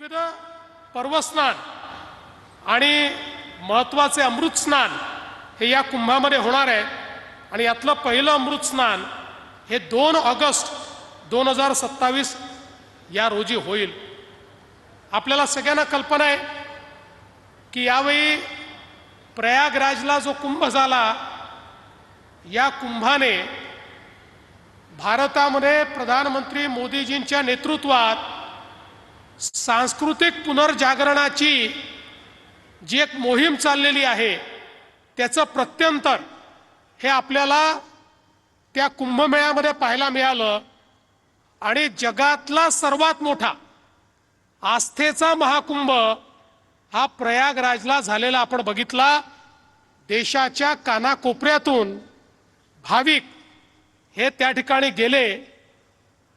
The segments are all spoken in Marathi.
विविध पर्वस्नान आणि महत्त्वाचे अमृत स्नान हे या कुंभामध्ये होणार आहे. आणि यातलं पहिलं अमृत स्नान हे दोन ऑगस्ट दोन हजार सत्तावीस या रोजी होईल. आपल्याला सगळ्यांना कल्पना आहे की यावेळी प्रयागराजला जो कुंभ झाला या कुंभाने भारतामध्ये प्रधानमंत्री मोदीजींच्या नेतृत्वात सांस्कृतिक पुनर्जागरणाची जी एक मोहीम चाललेली आहे त्याचं प्रत्यंतर हे आपल्याला त्या कुंभमेळ्यामध्ये पाहायला मिळालं आणि जगातला सर्वात मोठा आस्थेचा महाकुंभ हा प्रयागराजला झालेला आपण बघितला. देशाच्या कानाकोपऱ्यातून भाविक हे त्या ठिकाणी गेले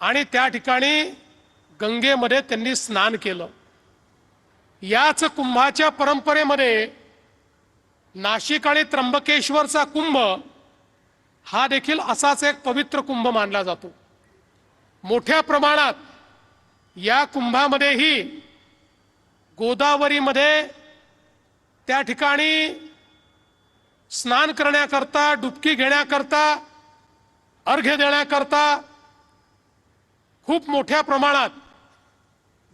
आणि त्या ठिकाणी गंगेमध्ये त्यांनी स्नान केलं. याच कुंभाच्या परंपरेमध्ये नाशिक आणि त्र्यंबकेश्वरचा कुंभ हा देखील असाच एक पवित्र कुंभ मानला जातो. मोठ्या प्रमाणात या कुंभामध्येही गोदावरीमध्ये त्या ठिकाणी स्नान करण्याकरता डुबकी घेण्याकरता अर्घ्य देण्याकरता खूप मोठ्या प्रमाणात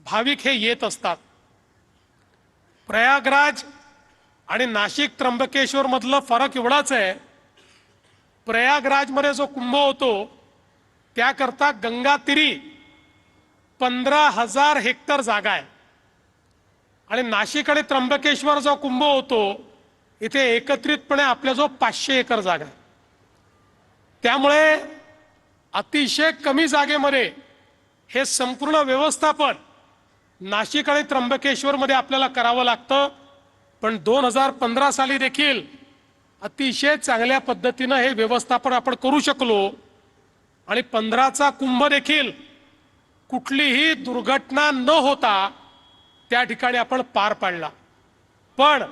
भाविक हे येत असतात. प्रयागराज आणि नाशिक त्र्यंबकेश्वर मधलं फरक एवढाच आहे प्रयागराजमध्ये जो कुंभ होतो त्याकरता गंगातीरी पंधरा हजार हेक्टर जागा आहे. आणि नाशिक आणि त्र्यंबकेश्वर जो कुंभ होतो इथे एकत्रितपणे आपल्या जो पाचशे एकर जागा आहे. त्यामुळे अतिशय कमी जागेमध्ये हे संपूर्ण व्यवस्थापन नाशिक आणि त्र्यंबकेश्वरमध्ये आपल्याला करावं लागतं. पण दोन हजार पंधरा साली देखील अतिशय चांगल्या पद्धतीनं हे व्यवस्थापन आपण करू शकलो. आणि पंधराचा कुंभ देखील कुठलीही दुर्घटना न होता त्या ठिकाणी आपण पार पाडला. पण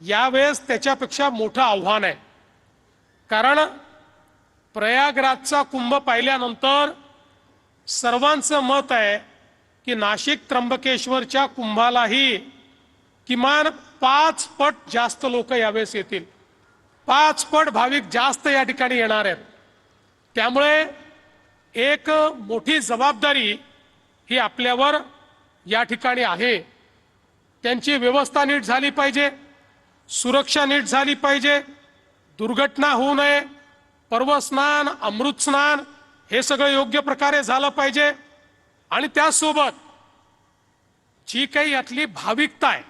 यावेळेस त्याच्यापेक्षा मोठं आव्हान आहे. कारण प्रयागराजचा कुंभ पाहिल्यानंतर सर्वांचं मत आहे की नाशिक त्र्यंबकेश्वरच्या कुंभालाही किमान पाच पट जास्त लोक यावेळेस येतील. पाच पट भाविक जास्त या ठिकाणी येणार आहेत. त्यामुळे एक मोठी जबाबदारी ही आपल्यावर या ठिकाणी आहे. त्यांची व्यवस्था नीट झाली पाहिजे. सुरक्षा नीट झाली पाहिजे. दुर्घटना होऊ नये. पर्वस्नान अमृत स्नान हे सगळं योग्य प्रकारे झालं पाहिजे. आणि त्यासोबत जी काही यातली भाविकता आहे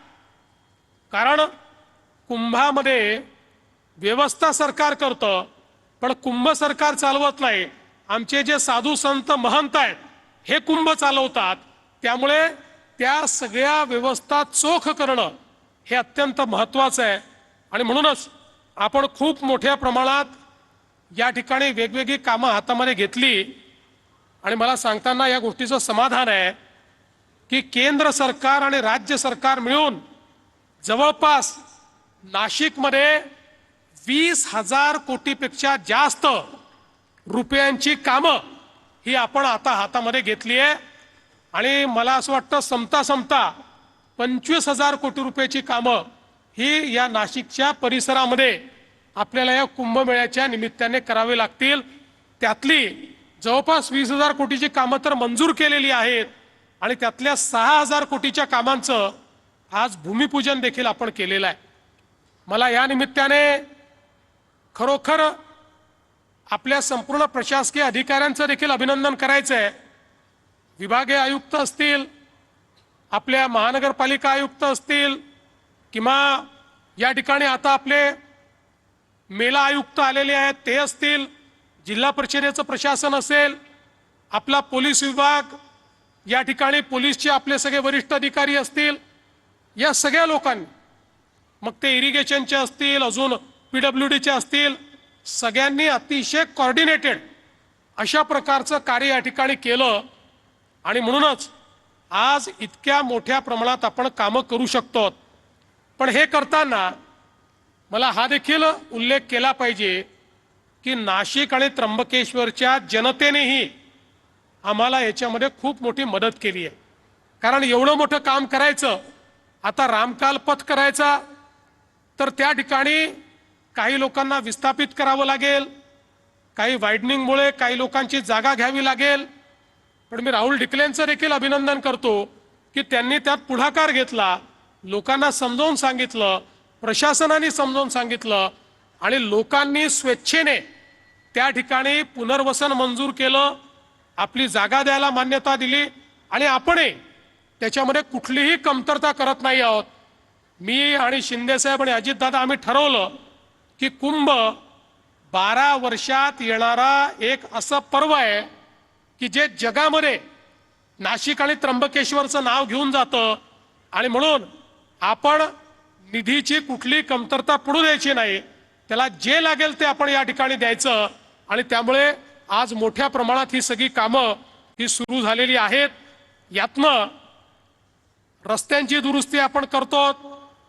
कारण कुंभामध्ये व्यवस्था सरकार करतं पण कुंभ सरकार चालवत नाही. आमचे जे साधू संत महंत आहेत हे कुंभ चालवतात. त्यामुळे त्या सगळ्या व्यवस्था चोख करणं हे अत्यंत महत्त्वाचं आहे. आणि म्हणूनच आपण खूप मोठ्या प्रमाणात या ठिकाणी वेगवेगळी कामं हातामध्ये घेतली. आणि मला सांगताना या गोष्टीचं समाधान आहे की केंद्र सरकार आणि राज्य सरकार मिळून जवळपास नाशिकमध्ये वीस हजार कोटीपेक्षा जास्त रुपयांची कामं ही आपण आता हातामध्ये घेतली आहे. आणि मला असं वाटतं समता समता पंचवीस हजार कोटी रुपयाची कामं ही या नाशिकच्या परिसरामध्ये आपल्याला या कुंभमेळ्याच्या निमित्ताने करावी लागतील. त्यातली जवळपास वीस हजार कोटीची कामं तर मंजूर केलेली आहेत आणि त्यातल्या सहा हजार कोटीच्या कामांचं आज भूमिपूजन देखील आपण केलेलं आहे. मला या निमित्ताने खरोखर आपल्या संपूर्ण प्रशासकीय अधिकाऱ्यांचं देखील अभिनंदन करायचं आहे. विभागीय आयुक्त असतील आपल्या महानगरपालिका आयुक्त असतील किंवा या ठिकाणी आता आपले मेला आयुक्त आलेले आहेत ते असतील जिल्हा परिषदेचं प्रशासन असेल आपला पोलीस विभाग या ठिकाणी पोलीसचे आपले सगळे वरिष्ठ अधिकारी असतील या सगळ्या लोकांनी मग ते इरिगेशनचे असतील अजून पी डब्ल्यू डीचे असतील सगळ्यांनी अतिशय कॉर्डिनेटेड अशा प्रकारचं कार्य या ठिकाणी केलं. आणि म्हणूनच आज इतक्या मोठ्या प्रमाणात आपण कामं करू शकतो पण हे करताना मला हा देखील उल्लेख केला पाहिजे की नाशिक आणि त्र्यंबकेश्वरच्या जनतेनेही आम्हाला याच्यामध्ये खूप मोठी मदत केली आहे. कारण एवढं मोठं काम करायचं आता रामकाल पथ करायचा तर त्या ठिकाणी काही लोकांना विस्थापित करावं लागेल काही वायडनिंगमुळे काही लोकांची जागा घ्यावी लागेल. पण मी राहुल डिकलेंचं देखील अभिनंदन करतो की त्यांनी त्यात पुढाकार घेतला लोकांना समजावून सांगितलं प्रशासनाने समजावून सांगितलं आणि लोकांनी स्वेच्छेने त्या ठिकाणी पुनर्वसन मंजूर केलं आपली जागा द्यायला मान्यता दिली आणि आपणही त्याच्यामध्ये कुठलीही कमतरता करत नाही आहोत. मी आणि शिंदेसाहेब आणि अजितदादा आम्ही ठरवलं की कुंभ बारा वर्षात येणारा एक असं पर्व आहे की जे जगामध्ये नाशिक आणि त्र्यंबकेश्वरचं नाव घेऊन जातं आणि म्हणून आपण निधीची कुठली कमतरता पडू द्यायची नाही त्याला जे लागेल ते आपण या ठिकाणी द्यायचं. आणि त्यामुळे आज मोठ्या प्रमाणात ही सगळी कामं ही सुरू झालेली आहेत. यातनं रस्त्यांची दुरुस्ती आपण करतो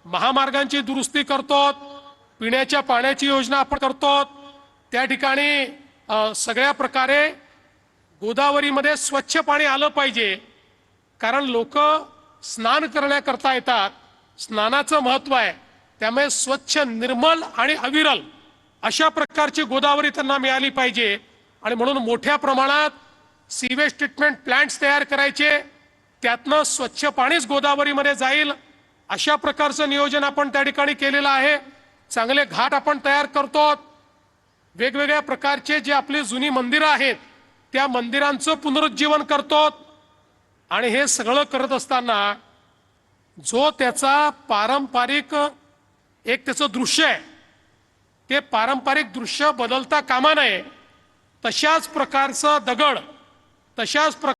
महामार्गांची दुरुस्ती करतो पिण्याच्या पाण्याची योजना आपण करतो त्या ठिकाणी सगळ्या प्रकारे गोदावरीमध्ये स्वच्छ पाणी आलं पाहिजे. कारण लोक स्नान करण्याकरता येतात. स्नानाचं महत्त्व आहे. त्यामुळे स्वच्छ निर्मल आणि अविरल अशा प्रकारची गोदावरी त्यांना मिळाली पाहिजे. आणि म्हणून मोठ्या प्रमाणात सीवेज ट्रीटमेंट प्लांट्स तयार करायचे. त्यातनं स्वच्छ पाणीच गोदावरीमध्ये जाईल. अशा प्रकारचं नियोजन आपण त्या ठिकाणी केलेलं आहे. चांगले घाट आपण तयार करतो वेगवेगळ्या प्रकारचे जे आपली जुनी मंदिरं आहेत त्या मंदिरांचं पुनरुज्जीवन करतो आणि हे सगळं करत असताना जो त्याचा पारंपरिक एक त्याचं दृश्य आहे ते पारंपरिक दृश्य बदलता कामा नये. तशाच प्रकारचं दगड तशाच प्रकार